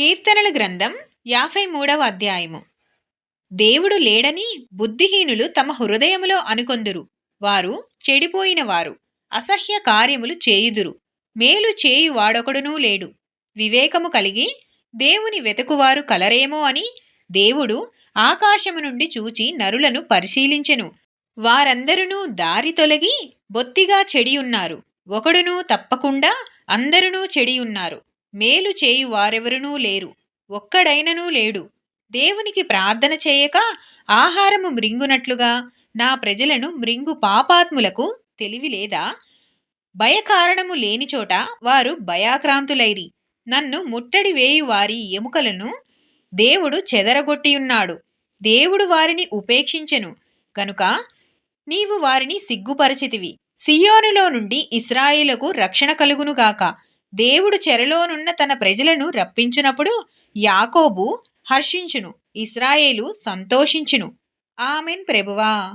కీర్తనల గ్రంథం యాభై మూడవ అధ్యాయము. దేవుడు లేడని బుద్ధిహీనులు తమ హృదయములో అనుకొందురు. వారు చెడిపోయిన వారు అసహ్య కార్యములు చేయుదురు. మేలు చేయు వాడొకడునూ లేడు. వివేకము కలిగి దేవుని వెతుకువారు కలరేమో అని దేవుడు ఆకాశము నుండి చూచి నరులను పరిశీలించెను. వారందరునూ దారి తొలగి బొత్తిగా చెడియున్నారు. ఒకడునూ తప్పకుండా అందరునూ చెడియున్నారు. మేలు చేయు వారెవరునూ లేరు. ఒక్కడైననూ లేడు. దేవునికి ప్రార్థన చేయక ఆహారము మృంగునట్లుగా నా ప్రజలను మృంగు పాపాత్ములకు తెలివి లేదా భయకారణము లేని చోట వారు భయాక్రాంతులైరి. నన్ను ముట్టడి వేయు వారి ఎముకలను దేవుడు చెదరగొట్టియున్నాడు. దేవుడు వారిని ఉపేక్షించెను. కనుక నీవు వారిని సిగ్గుపరచితివి. సియోనులో నుండి ఇస్రాయిలకు రక్షణ కలుగునుగాక దేవుడు చెరలోనున్న తన ప్రజలను రప్పించునప్పుడు యాకోబు హర్షించును ఇస్రాయేలు సంతోషించును. ఆమెన్ ప్రభువా.